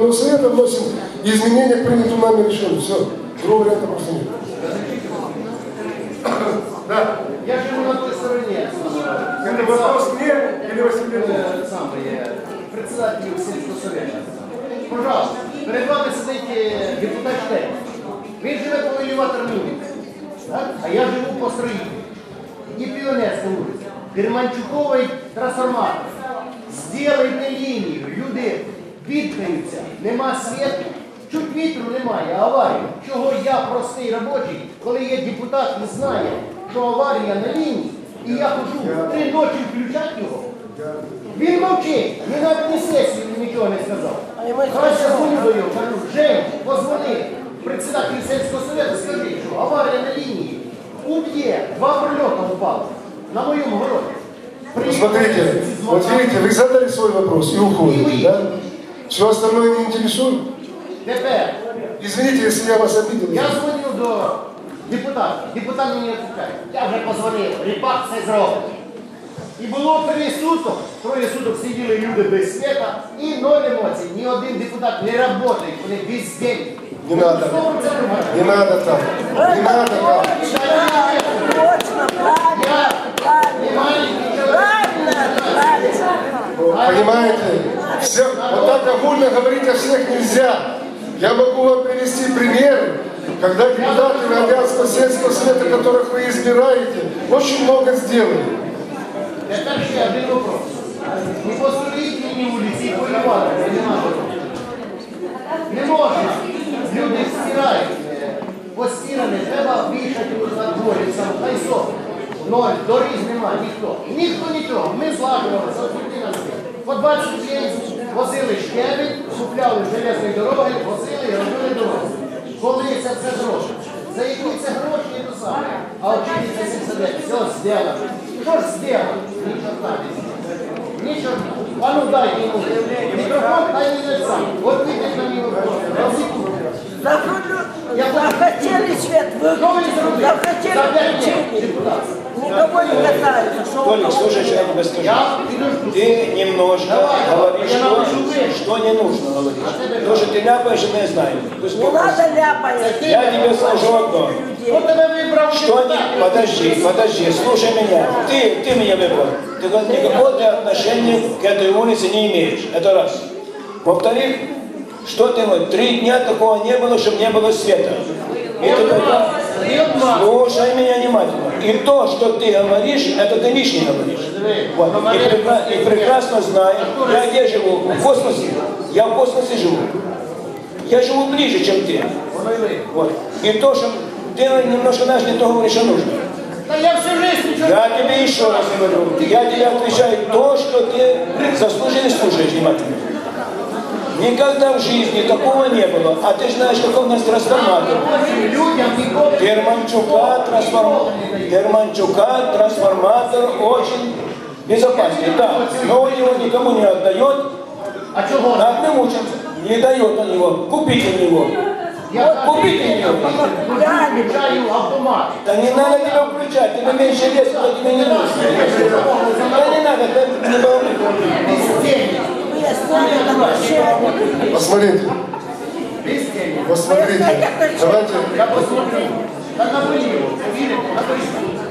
районного совета, вносим изменения к принятому нами решению. Все, другого варианта просто нет. Да. Я живу на той стороне. Это вопрос к мне или Василию? Э, самое, председателю сільського совета. Пожалуйста, перед вами сидить е, депутат Штейн. Він живе по елеваторній вулиці, так? а я живу по строїтні. І Піонерська вулиця. Германчуковий трансформатор. Сделайте лінію, люди Бідкаються, нема світу, чуть вітру немає, аварія. Чого я, простий робочий, коли є депутат і знає, що аварія на лінії, і я хожу в три ночі включати його. Він мовчить, ні навіть ні сесії нічого не сказав. Краще дзвоню кажу, Жень, позвони председателю сільського совета, скажи, що аварія на лінії уб'є, два прильота впало на моєму городі. Смотрите, вот видите, вы задали свой вопрос и уходите, да? Все остальное не интересует? Тепер Извините, если я вас обидел. я дзвоню до депутата. Депутат мені відповідає. Я вже позвонив, ріпак все зробив. І було три суток, троє суток сиділи люди без света і ноль емоцій. Ні один депутат не працює, вони бездельні. Не надо. Не надо так. Не надо так. Точно, правильно, правильно. Правильно, правильно. Понимаете? Все, вот так огульно говорить о всех нельзя. Я могу вам привести примеры, когда депутаты Радянского сельского совета, которых вы избираете, очень много сделали. Тепер ще один вопрос. Не по столітній вулиці, і по Іванові не можна. Не можна. Люди стирають. Постіране, треба вішати на дворі, сам, хай сохне. Ноль, доріг нема, ніхто. Ніхто нічого. Ми злагодили, завжди По 20 днів возили щебень, купляли железні дороги, возили і робили дороги. Коли це все зробить? За які це гроші і то саме. А вчиться 79, все зроблено. Що ж зроблено? Ні чорта не. Ні чорта. А ну дайте йому. Мікрофон, хай не сам. От видите на мій вопрос. Розсікну. Захотели свет выключить, захотели Толик, слушай, что я тебе скажу. Ты немножко Давай, говоришь то, что не нужно говорить. То, что ты ляпаешь, мы знаем. не Успокойся. надо ляпать. Я тебе скажу одно. Что не... Подожди, подожди, слушай меня. Ты, ты меня выбрал. Ты никакого ты отношения к этой улице не имеешь. Это раз. Во-вторых, что ты вот, три дня такого не было, чтобы не было света. И ты. Слушай меня внимательно. И то, что ты говоришь, это ты лишнее говоришь. Вот. И, прекра- и прекрасно знаю, я где живу? В космосе. Я в космосе живу. Я живу ближе, чем ты. Вот. И то, что ты немножко знаешь, не то говоришь, что нужно. Та я всю жизнь нічого Я тебе еще раз говорю, я тебе отвечаю то, что ты заслуженно слушаешь внимательно. Никогда в жизни такого не было. А ты знаешь, какой у нас трансформатор. Германчука, трансформатор. Германчука трансформатор очень безопасный. Да, но он его никому не отдает. А чого? На одним учимся. Не дает он его. Купите у него. Я Купите у него. включаю автомат. Да не надо тебя включать, тебе меньше веса, тебе не нужно надо, ты не волнуй. Без денег. Мы оставим вообще. Посмотрите, Без денег. посмотрите. Давайте, Я посмотрю. Та наберіть, повірите, наберіть.